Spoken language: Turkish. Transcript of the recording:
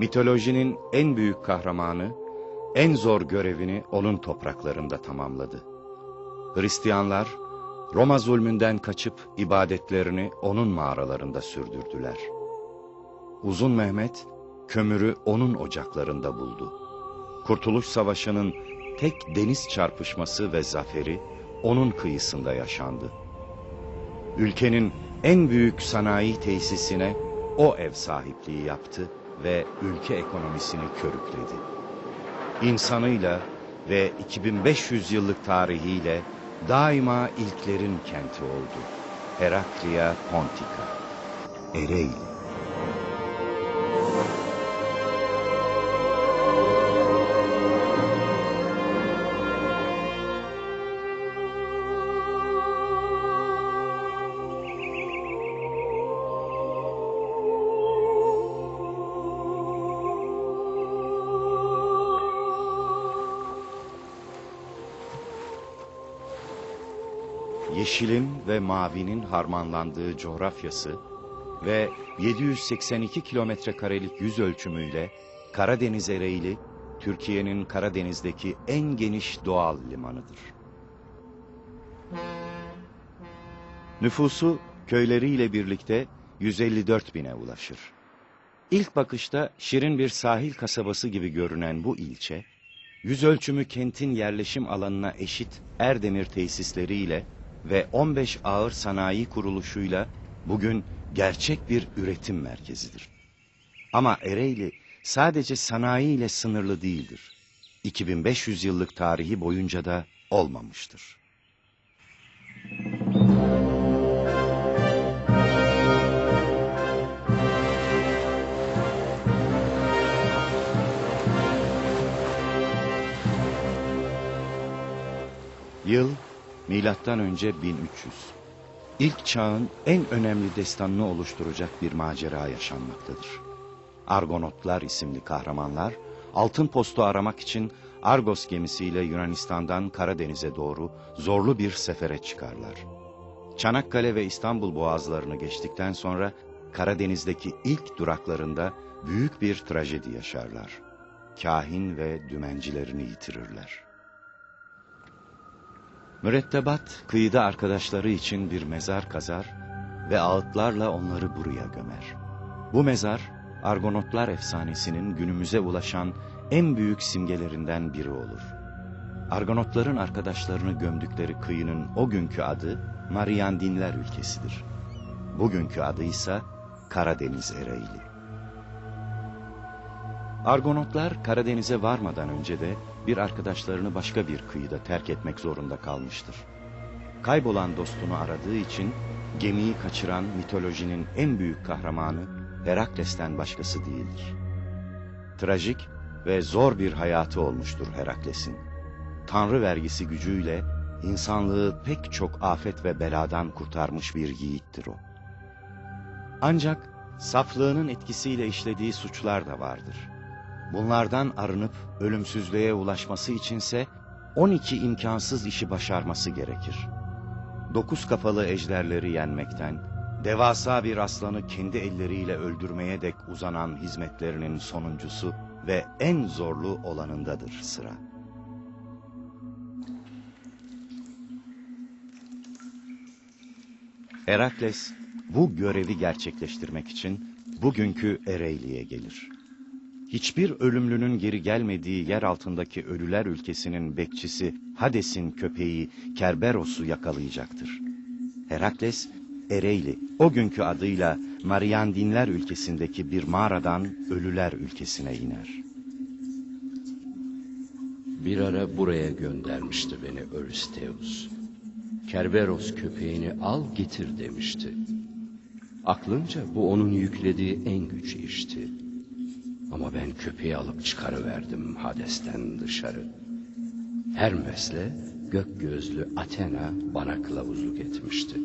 Mitolojinin en büyük kahramanı, en zor görevini onun topraklarında tamamladı. Hristiyanlar, Roma zulmünden kaçıp ibadetlerini onun mağaralarında sürdürdüler. Uzun Mehmet, kömürü onun ocaklarında buldu. Kurtuluş Savaşı'nın tek deniz çarpışması ve zaferi onun kıyısında yaşandı. Ülkenin en büyük sanayi tesisine o ev sahipliği yaptı ve ülke ekonomisini körükledi. İnsanıyla ve 2500 yıllık tarihiyle daima ilklerin kenti oldu. Heraklia Pontica, Ereğli. Yeşilin ve mavinin harmanlandığı coğrafyası ve 782 kilometre karelik yüz ölçümüyle Karadeniz Ereğli, Türkiye'nin Karadeniz'deki en geniş doğal limanıdır. Nüfusu köyleriyle birlikte 154 bine ulaşır. İlk bakışta şirin bir sahil kasabası gibi görünen bu ilçe, yüz ölçümü kentin yerleşim alanına eşit Erdemir tesisleriyle ve 15 ağır sanayi kuruluşuyla bugün gerçek bir üretim merkezidir. Ama Ereğli sadece sanayi ile sınırlı değildir. 2500 yıllık tarihi boyunca da olmamıştır. Yıl milattan önce 1300. İlk çağın en önemli destanını oluşturacak bir macera yaşanmaktadır. Argonotlar isimli kahramanlar altın postu aramak için Argos gemisiyle Yunanistan'dan Karadeniz'e doğru zorlu bir sefere çıkarlar. Çanakkale ve İstanbul boğazlarını geçtikten sonra Karadeniz'deki ilk duraklarında büyük bir trajedi yaşarlar. Kahin ve dümencilerini yitirirler. Mürettebat kıyıda arkadaşları için bir mezar kazar ve ağıtlarla onları buraya gömer. Bu mezar Argonotlar efsanesinin günümüze ulaşan en büyük simgelerinden biri olur. Argonotların arkadaşlarını gömdükleri kıyının o günkü adı Mariandinler ülkesidir. Bugünkü adı ise Karadeniz Ereğli. Argonotlar Karadeniz'e varmadan önce de bir arkadaşlarını başka bir kıyıda terk etmek zorunda kalmıştır. Kaybolan dostunu aradığı için gemiyi kaçıran mitolojinin en büyük kahramanı Herakles'ten başkası değildir. Trajik ve zor bir hayatı olmuştur Herakles'in. Tanrı vergisi gücüyle insanlığı pek çok afet ve beladan kurtarmış bir yiğittir o. Ancak saflığının etkisiyle işlediği suçlar da vardır. Bunlardan arınıp ölümsüzlüğe ulaşması içinse 12 imkansız işi başarması gerekir. Dokuz kafalı ejderleri yenmekten, devasa bir aslanı kendi elleriyle öldürmeye dek uzanan hizmetlerinin sonuncusu ve en zorlu olanındadır sıra. Herakles bu görevi gerçekleştirmek için bugünkü Ereğli'ye gelir hiçbir ölümlünün geri gelmediği yer altındaki ölüler ülkesinin bekçisi Hades'in köpeği Kerberos'u yakalayacaktır. Herakles, Ereğli, o günkü adıyla Mariandinler ülkesindeki bir mağaradan ölüler ülkesine iner. Bir ara buraya göndermişti beni Öristeus. Kerberos köpeğini al getir demişti. Aklınca bu onun yüklediği en güç işti. Ama ben köpeği alıp çıkarıverdim Hades'ten dışarı. Hermes'le gök gözlü Athena bana kılavuzluk etmişti.